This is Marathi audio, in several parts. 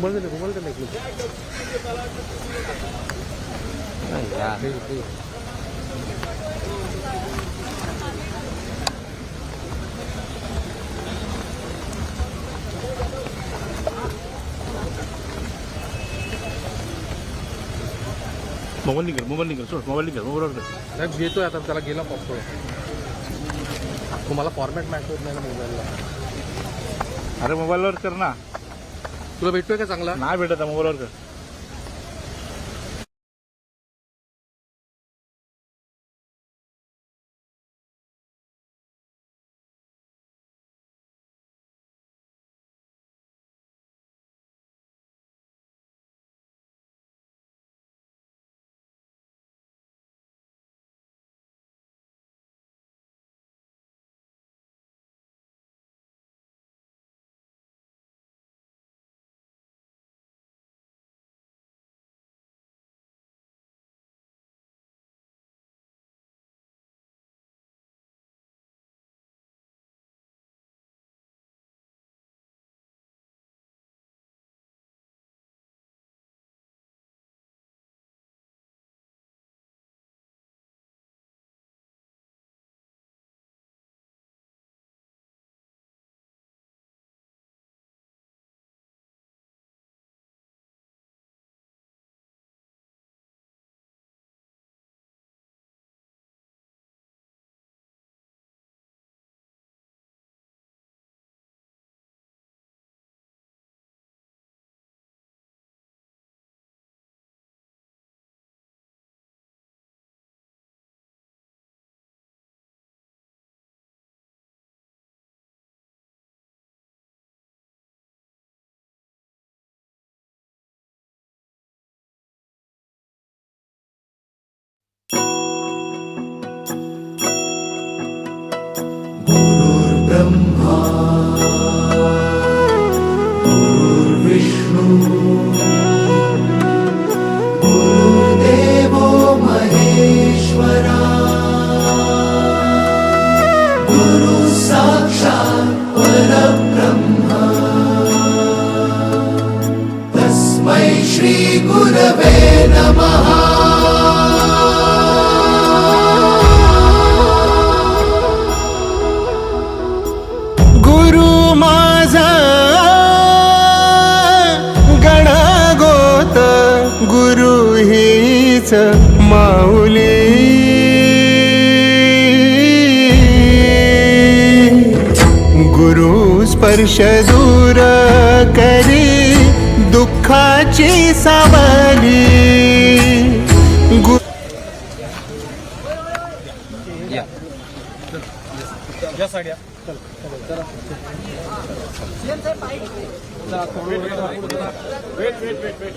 घुमल घुमल मोबाईल निघेल मोबाईल निघेल सोड मोबाईल निघेल मोबाईल नाही घेतोय आता त्याला गेला पॉपकॉर्न तुम्हाला फॉर्मॅट मॅच होत नाही ना मोबाईलला अरे मोबाईलवर कर ना. तुला भेटतोय का चांगला? नाही भेटत मोबाईलवर कर. हीच माऊली. गुरु स्पर्श दूर करी दुःखाची सावली. गु wait wait wait wait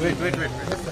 wait wait wait wait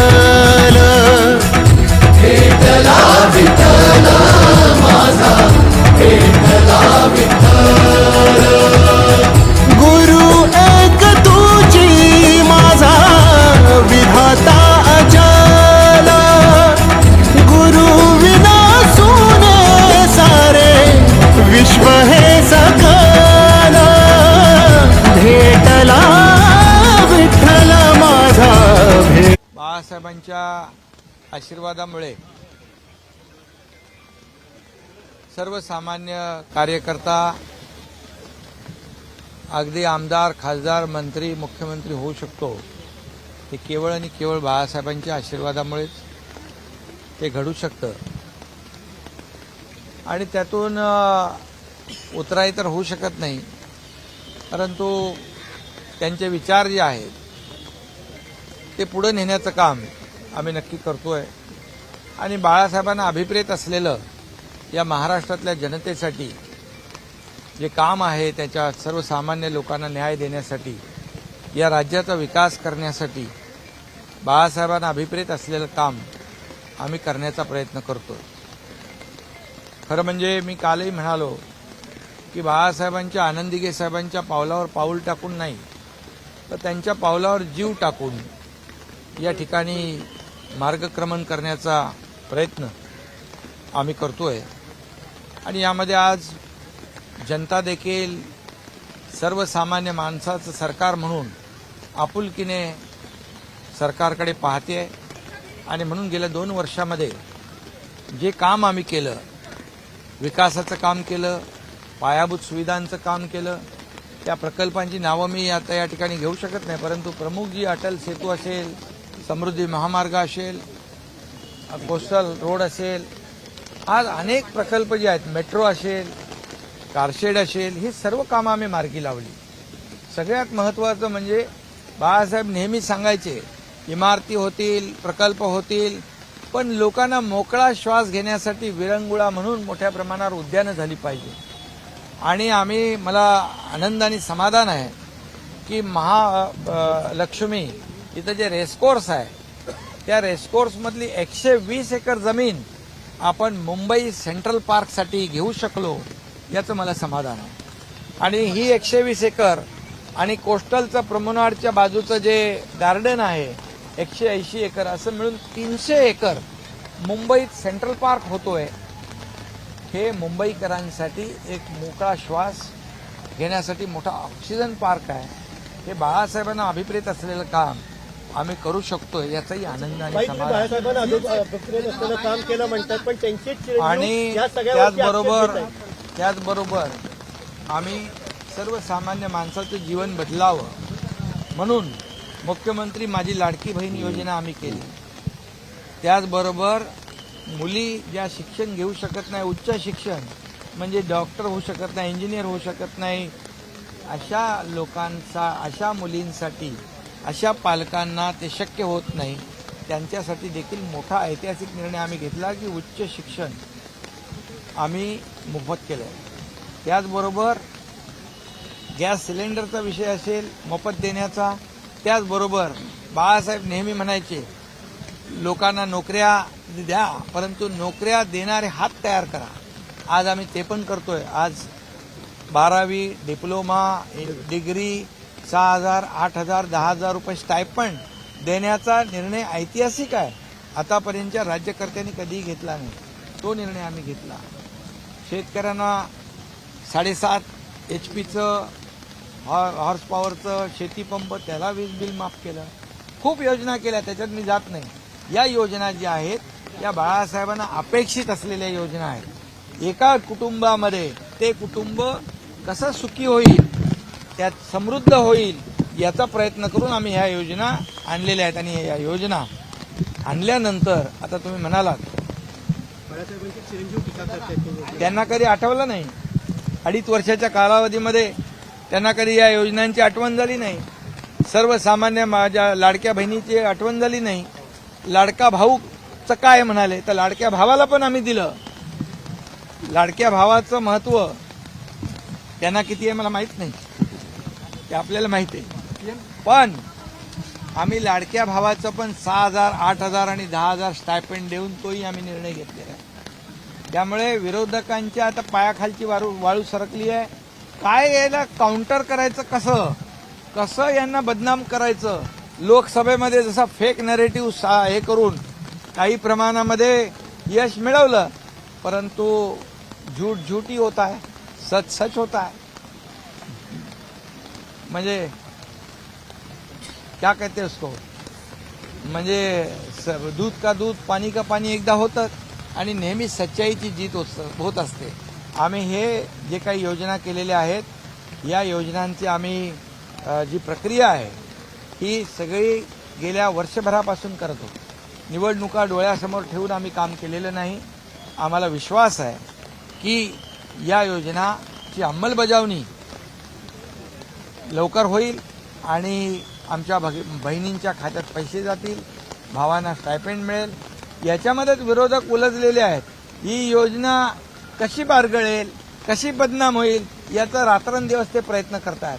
बाळासाहेबांच्या आशीर्वादामुळे सर्वसामान्य कार्यकर्ता अगदी आमदार खासदार मंत्री मुख्यमंत्री होऊ शकतो ते केवळ आणि केवळ बाळासाहेबांच्या आशीर्वादामुळेच ते घडू शकतं. आणि त्यातून उतराई तर होऊ शकत नाही परंतु त्यांचे विचार जे आहेत ते पुढे नेण्याचं काम आम्ही नक्की करतोय. आणि बाळासाहेबांना अभिप्रेत असलेलं या महाराष्ट्रातल्या जनतेसाठी जे काम आहे त्याच्या सर्वसामान्य लोकांना न्याय देण्यासाठी या राज्याचा विकास करण्यासाठी बाळासाहेबांना अभिप्रेत असलेलं काम आम्ही करण्याचा प्रयत्न करतो खरं म्हणजे मी कालही म्हणालो की बाळासाहेबांच्या आनंदिगे साहेबांच्या पावलावर पाऊल टाकून नाही तर त्यांच्या पावलावर जीव टाकून या ठिकाणी मार्गक्रमण करण्याचा प्रयत्न आम्ही करतो आहे आणि यामध्ये आज जनता देखील सर्वसामान्य माणसाचं सरकार म्हणून आपुलकीने सरकारकडे पाहते आणि म्हणून गेल्या दोन वर्षामध्ये जे काम आम्ही केलं विकासाचं काम केलं पायाभूत सुविधांचं काम केलं त्या प्रकल्पांची नावं मी आता या ठिकाणी घेऊ शकत नाही परंतु प्रमुख जी अटल सेतू असेल समृद्धी महामार्ग असेल कोस्टल रोड असेल आज अनेक प्रकल्प जे आहेत मेट्रो असेल कारशेड असेल ही सर्व कामं आम्ही मार्गी लावली. सगळ्यात महत्त्वाचं म्हणजे बाळासाहेब नेहमी सांगायचे इमारती होतील प्रकल्प होतील पण लोकांना मोकळा श्वास घेण्यासाठी विरंगुळा म्हणून मोठ्या प्रमाणावर उद्यानं झाली पाहिजे. आणि आम्ही मला आनंद आणि समाधान आहे की महालक्ष्मी इथं जे रेसकोर्स आहे त्या रेसकोर्समधली एकशे वीस एकर जमीन आपण मुंबई सेंट्रल पार्कसाठी घेऊ शकलो याचं मला समाधान आहे. आणि ही एकशे वीस एकर आणि कोस्टलचं प्रमोनाडच्या बाजूचं जे गार्डन आहे एकशे ऐंशी एकर असं मिळून तीनशे एकर मुंबईत सेंट्रल पार्क होतोय. हे मुंबईकरांसाठी एक मोकळा श्वास घेण्यासाठी मोठा ऑक्सिजन पार्क आहे. हे बाळासाहेबांना अभिप्रेत असलेलं काम आम्ही करू शकतो याचाही आनंद आणि समाधान काम केलं म्हणतात पण आणि त्याचबरोबर. त्याचबरोबर आम्ही सर्वसामान्य माणसाचं जीवन बदलावं म्हणून मुख्यमंत्री माझी लाडकी बहीण योजना आम्ही केली त्याचबरोबर मुली ज्या शिक्षण घेऊ शकत नाही उच्च शिक्षण म्हणजे डॉक्टर होऊ शकत नाही इंजिनियर होऊ शकत नाही अशा लोकांचा अशा मुलींसाठी अशा पालकांना ते शक्य होत नाही. त्यांच्यासाठी देखील मोठा ऐतिहासिक निर्णय आम्ही घेतला की उच्च शिक्षण आम्ही मोफत केलं आहे त्याचबरोबर गॅस सिलेंडरचा विषय असेल मोफत देण्याचा त्याचबरोबर बाळासाहेब नेहमी म्हणायचे लोकांना नोकऱ्या द्या परंतु नोकऱ्या देणारे हात तयार करा. आज आम्ही ते पण करतोय. आज बारावी डिप्लोमा डिग्री सहा हजार आठ हजार दहा हजार रुपये स्टायपंड देण्याचा निर्णय ऐतिहासिक आहे. आतापर्यंतच्या राज्यकर्त्यांनी कधीही घेतला नाही. तो निर्णय आम्ही घेतला. शेतकऱ्यांना साडेसात एच पीचं हॉर्स पॉवरचं शेतीपंप त्याला वीज बिल माफ केलं. खूप योजना केल्या त्याच्यात मी जात नाही. या योजना ज्या आहेत त्या बाळासाहेबांना अपेक्षित असलेल्या योजना आहेत. एका कुटुंबामध्ये ते कुटुंब कसं सुखी होईल त्यात समृद्ध होईल याचा प्रयत्न करून आम्ही ह्या योजना आणलेल्या आहेत आणि या योजना आणल्यानंतर आता तुम्ही म्हणालात त्यांना कधी आठवलं नाही. अडीच वर्षाच्या कालावधीमध्ये त्यांना कधी या योजनांची आठवण झाली नाही. सर्वसामान्य माझ्या लाडक्या बहिणीची आठवण झाली नाही. लाडका भाऊचं काय म्हणाले? तर लाडक्या भावाला पण आम्ही दिलं. लाडक्या भावाचं महत्त्व त्यांना किती आहे मला माहीत नाही. ते आपल्याला माहिती आहे. पण आम्ही लाडक्या भावाचं पण सहा हजार आठ हजार आणि दहा हजार स्टायपेंड देऊन तोही आम्ही निर्णय घेतलेला आहे. त्यामुळे विरोधकांच्या आता पायाखालची वाळू वाळू सरकली आहे. काय याला काउंटर करायचं कसं? कसं यांना बदनाम करायचं? लोकसभेमध्ये जसा फेक नरेटिव्ह हे करून काही प्रमाणामध्ये यश मिळवलं परंतु झूठ झूटी होता है सच सच होता है म्हणजे क्या कहते उसको? म्हणजे दूध का दूध पाणी का पाणी एकदा होतं आणि नेहमी सच्चाईची जीत होत होत असते. आम्ही हे जे काही योजना केलेल्या आहेत या योजनांची आम्ही जी प्रक्रिया आहे ही सगळी गेल्या वर्षभरापासून करत होतो. निवडणुका डोळ्यासमोर ठेवून आम्ही काम केलेलं नाही. आम्हाला विश्वास आहे की या योजनाची अंमलबजावणी लवकर होईल आणि आमच्या भग- बहिणींच्या खात्यात पैसे जातील भावांना स्टायपेंड मिळेल. याच्यामध्येच विरोधक उलजलेले आहेत. ही योजना कशी बारगळेल कशी बदनाम होईल याचा रात्रंदिवस ते प्रयत्न करतात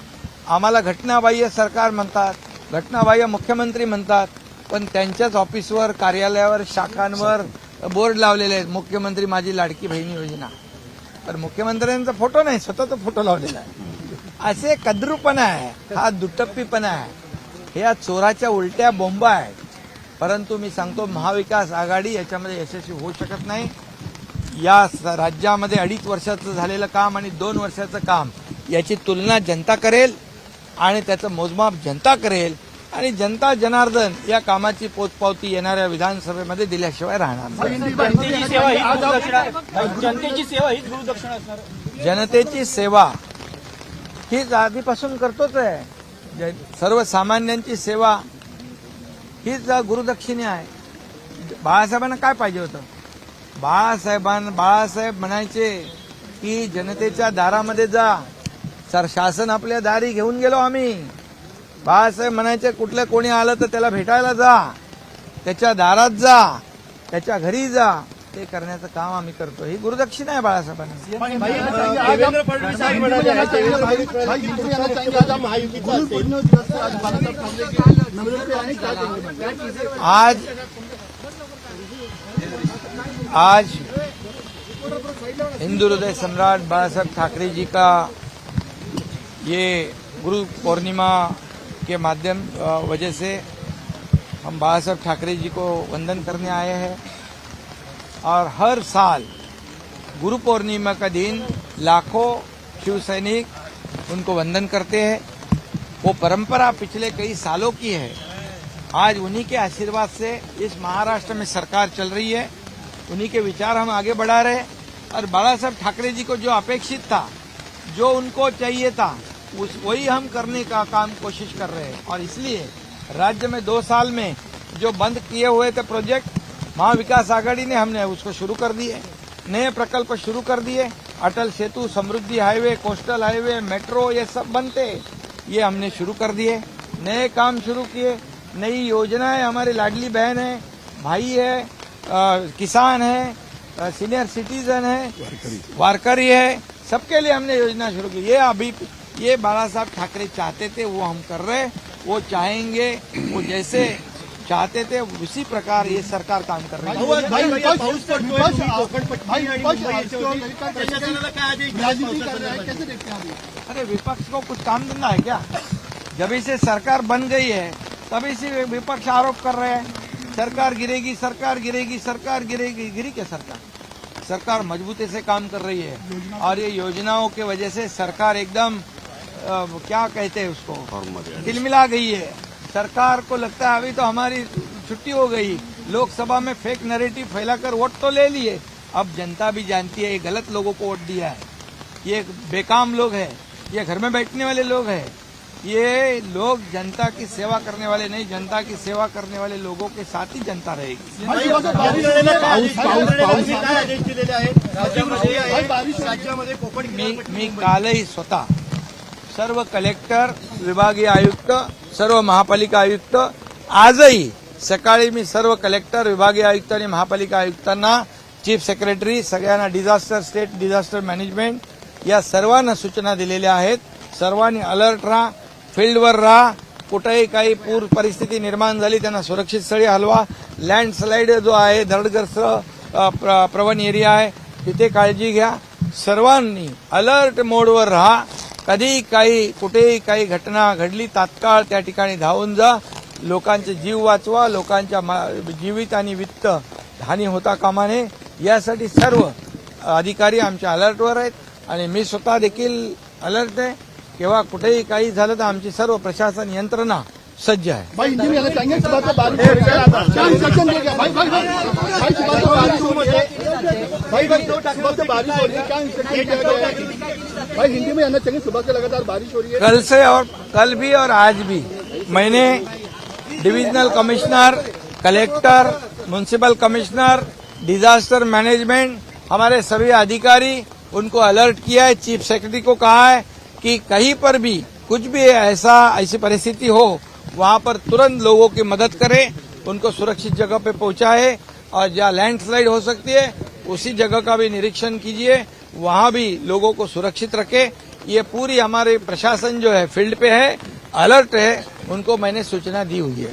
आम्हाला घटनाबाह्य सरकार म्हणतात घटनाबाह्य मुख्यमंत्री म्हणतात पण त्यांच्याच ऑफिसवर कार्यालयावर शाखांवर बोर्ड लावलेले आहेत. मुख्यमंत्री माझी लाडकी बहिणी योजना. तर मुख्यमंत्र्यांचा फोटो नाही स्वतःचा फोटो लावलेला आहे. असे कद्रूपणा आहे. हा दुटप्पीपणा आहे. हे या चोराच्या उलट्या बोंबा आहेत. परंतु मी सांगतो महाविकास आघाडी याच्यामध्ये यशस्वी होऊ शकत नाही. या स- राज्यामध्ये अडीच वर्षाचं झालेलं काम आणि दोन वर्षाचं काम याची तुलना जनता करेल आणि त्याचं मोजमाप जनता करेल आणि जनता जनार्दन या कामाची पोचपावती येणाऱ्या विधानसभेमध्ये दिल्याशिवाय राहणार नाही. जनतेची सेवा गुरुदक्षिणा जनतेची सेवा हीच आधीपासून करतोच आहे. सर्वसामान्यांची सेवा हीच गुरुदक्षिणी आहे. बाळासाहेबांना काय पाहिजे होतं? बाळासाहेबांना बाळासाहेब म्हणायचे की जनतेच्या दारामध्ये जा. सर शासन आपल्या दारी घेऊन गेलो आम्ही. बाळासाहेब म्हणायचे कुठलं कोणी आलं तर त्याला भेटायला जा. त्याच्या दारात जा. त्याच्या घरी जा. ते करण्याचं काम आम्ही करतो ही गुरुदक्षिणा आहे बाळासाहेबांना. देवेंद्र आज. आज आज हिंदू हृदय सम्राट बाला ठाकरे जी का ये गुरु पूर्णिमा के माध्यम वजह से हम बाला साहब ठाकरे जी को वंदन करने आए हैं। और हर साल गुरु पूर्णिमा का दिन लाखों शिव सैनिक उनको वंदन करते हैं। वो परंपरा पिछले कई सालों की है। आज उन्हीं के आशीर्वाद से इस महाराष्ट्र में सरकार चल रही है। उन्हीं के विचार हम आगे बढ़ा रहे और बाला साहब ठाकरे जी को जो अपेक्षित था, जो उनको चाहिए था, उस वही हम करने का काम कोशिश कर रहे हैं। और इसलिए राज्य में दो साल में जो बंद किए हुए थे प्रोजेक्ट महाविकास आघाड़ी ने हमने उसको शुरू कर दिए। नए प्रकल्प शुरू कर दिए। Atal Setu Samruddhi highway coastal highway metro ये सब बनते ये हमने शुरू कर दिए। नए काम शुरू किए। नई योजनाएँ हमारी लाडली बहन है भाई है अ, किसान है अ, सीनियर सिटीजन है वारकरी। है सबके लिए हमने योजना शुरू की। ये अभी ये बाला साहब ठाकरे चाहते थे वो हम कर रहे वो चाहेंगे वो जैसे चाहते थे उसी प्रकार ये सरकार काम कर रही है दिले? अरे विपक्ष को कुछ काम धंधा है क्या जब इसे सरकार बन गई है तभी से विपक्ष आरोप कर रहे हैं सरकार गिरेगी सरकार गिरेगी सरकार गिरेगी गिरी क्या सरकार सरकार मजबूती से काम कर रही है और ये योजनाओं की वजह से सरकार एकदम क्या कहते हैं उसको तिलमिला गई है सरकार को लगता है अभी तो हमारी छुट्टी हो गई। लोकसभा में फेक नैरेटिव फैलाकर वोट तो ले लिए। अब जनता भी जानती है ये गलत लोगों को वोट दिया है। ये बेकाम लोग हैं। ये घर में बैठने वाले लोग हैं। ये लोग जनता की सेवा करने वाले नहीं जनता की सेवा करने वाले लोगों के साथ ही जनता रहेगी। मी कालही स्वतः। सर्व कलेक्टर विभागीय आयुक्त सर्व महापालिका आयुक्त आजही सकाळी मी सर्व कलेक्टर विभागीय आयुक्त आणि महापालिका आयुक्तांना चीफ सेक्रेटरी सगळ्यांना डिझास्टर स्टेट डिझास्टर मॅनेजमेंट या सर्वांना सूचना दिलेल्या आहेत. सर्वांनी अलर्ट राहा फील्डवर राहा. कुठेही काही पूर परिस्थिती निर्माण झाली त्यांना सुरक्षित स्थळी हलवा. लँडस्लाईड जो आहे धडग्रस्त प्रवण एरिया आहे तिथे काळजी घ्या. सर्वांनी अलर्ट मोडवर राहा. कधी काही कुठेही काही घटना घडली तात्काळ त्या ठिकाणी धावून जा. लोकांचे जीव वाचवा लोकांच्या मा- जीवित आणि वित्त हानी होता कामा नये. यासाठी सर्व अधिकारी आमच्या अलर्टवर आहेत आणि मी स्वतः देखील अलर्ट आहे. किंवा कुठेही काही झालं तर आमची सर्व प्रशासन यंत्रणा सज्ज आहे भाई हिंदी में आना चाहेंगे सुबह से बारिश है? क्या इंस्ट्रक्शन दिया गया? भाई भाई भाई भाई सुबह से बारिश हो रही है भाई भाई सुबह से बारिश हो रही है क्या इंस्ट्रक्शन दिया गया? है भाई हिंदी में आना चाहिए सुबह से लगातार बारिश हो रही है। कल से और कल भी और आज भी। मैंने divisional commissioner collector municipal commissioner disaster management हमारे सभी अधिकारी उनको अलर्ट किया है चीफ सेक्रेटरी को कहा है कि कहीं पर भी कुछ भी ऐसा ऐसी परिस्थिति हो वहाँ पर तुरंत लोगों की मदद करें, उनको सुरक्षित जगह पे पहुँचाए और जहाँ लैंडस्लाइड हो सकती है, उसी जगह का भी निरीक्षण कीजिए, वहाँ भी लोगों को सुरक्षित रखें ये पूरी हमारे प्रशासन जो है, फ़ील्ड पे है, अलर्ट है, उनको मैंने सूचना दी हुई है?